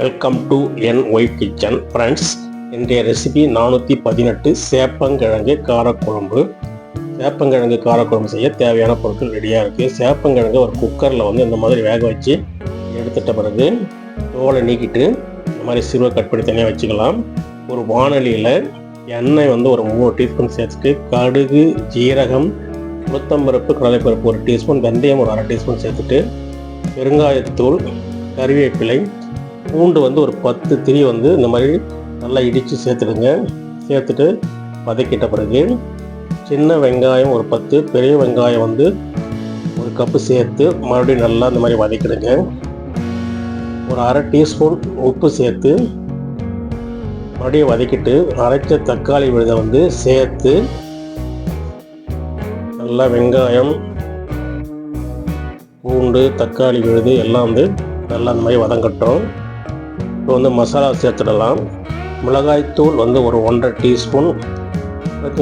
Welcome to என் wife kitchen friends இன்றைய recipe நானூற்றி பதினெட்டு சேப்பங்கிழங்கு காரக்குழம்பு. சேப்பங்கிழங்கு காரக்குழம்பு செய்ய தேவையான பொருட்கள் ரெடியாக இருக்குது சேப்பங்கிழங்கு ஒரு குக்கரில் வந்து இந்த மாதிரி வேக வச்சு எடுத்துட்ட பிறகு தோலை நீக்கிட்டு இந்த மாதிரி சிறுவை கட் பண்ணி தனியாக வச்சுக்கலாம். ஒரு வானொலியில் எண்ணெய் வந்து ஒரு மூணு டீஸ்பூன் சேர்த்துட்டு கடுகு ஜீரகம் உளுத்தம்பருப்பு கடலைப்பருப்பு ஒரு டீஸ்பூன் வெந்தயம் ஒரு அரை டீஸ்பூன் சேர்த்துட்டு பெருங்காயத்தூள் கறிவேப்பிலை பூண்டு வந்து ஒரு பத்து திரி வந்து இந்த மாதிரி நல்லா இடித்து சேர்த்துடுங்க. சேர்த்துட்டு வதக்கிட்ட பிறகு சின்ன வெங்காயம் ஒரு பத்து பெரிய வெங்காயம் வந்து ஒரு கப்பு சேர்த்து மறுபடியும் நல்லா இந்த மாதிரி வதக்கிடுங்க. ஒரு அரை டீஸ்பூன் உப்பு சேர்த்து மறுபடியும் வதக்கிட்டு அரைச்ச தக்காளி விழுதை வந்து சேர்த்து நல்லா வெங்காயம் பூண்டு தக்காளி விழுது எல்லாம் வந்து நல்லா அந்த மாதிரி வதங்கட்டும். இப்போ வந்து மசாலா சேர்த்துடலாம். மிளகாய்த்தூள் வந்து ஒரு ஒன்றரை டீஸ்பூன்.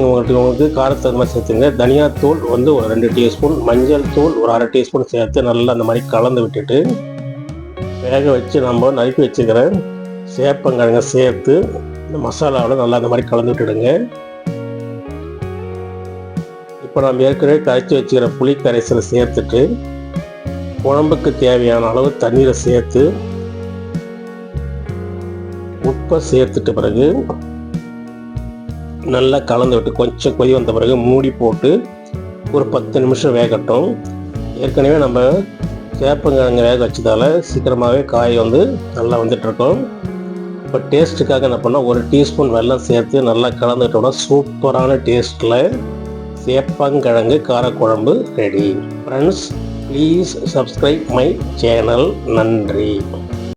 உங்களுக்கு உங்களுக்கு காரத்தை மாதிரி சேர்த்துங்க. தனியாத்தூள் வந்து ஒரு ரெண்டு டீஸ்பூன். மஞ்சள் தூள் ஒரு அரை டீஸ்பூன் சேர்த்து நல்லா அந்த மாதிரி கலந்து விட்டுட்டு வேக வச்சு நம்ம நறுக்கி வச்சுக்கிறேன் சேப்பங்கிழங்க சேர்த்து இந்த மசாலாவில் நல்லா அந்த மாதிரி கலந்து விட்டுடுங்க. இப்போ நம்ம ஏற்கனவே கரைச்சி வச்சுக்கிற புளி கரைசலை சேர்த்துட்டு குழம்புக்கு தேவையான அளவு தண்ணீரை சேர்த்து உப்பை சேர்த்துட்ட பிறகு நல்லா கலந்து விட்டு கொஞ்சம் கொதி வந்த பிறகு மூடி போட்டு ஒரு பத்து நிமிஷம் வேகட்டும். ஏற்கனவே நம்ம சேப்பங்கிழங்கு வேக வச்சதால சீக்கிரமாகவே காய் வந்து நல்லா வந்துட்டுருக்கோம். இப்போ டேஸ்ட்டுக்காக என்ன பண்ணால் ஒரு டீஸ்பூன் வெல்லம் சேர்த்து நல்லா கலந்துட்டோம்னா சூப்பரான டேஸ்ட்டில் சேப்பங்கிழங்கு காரக்குழம்பு ready. Friends please subscribe my channel நன்றி.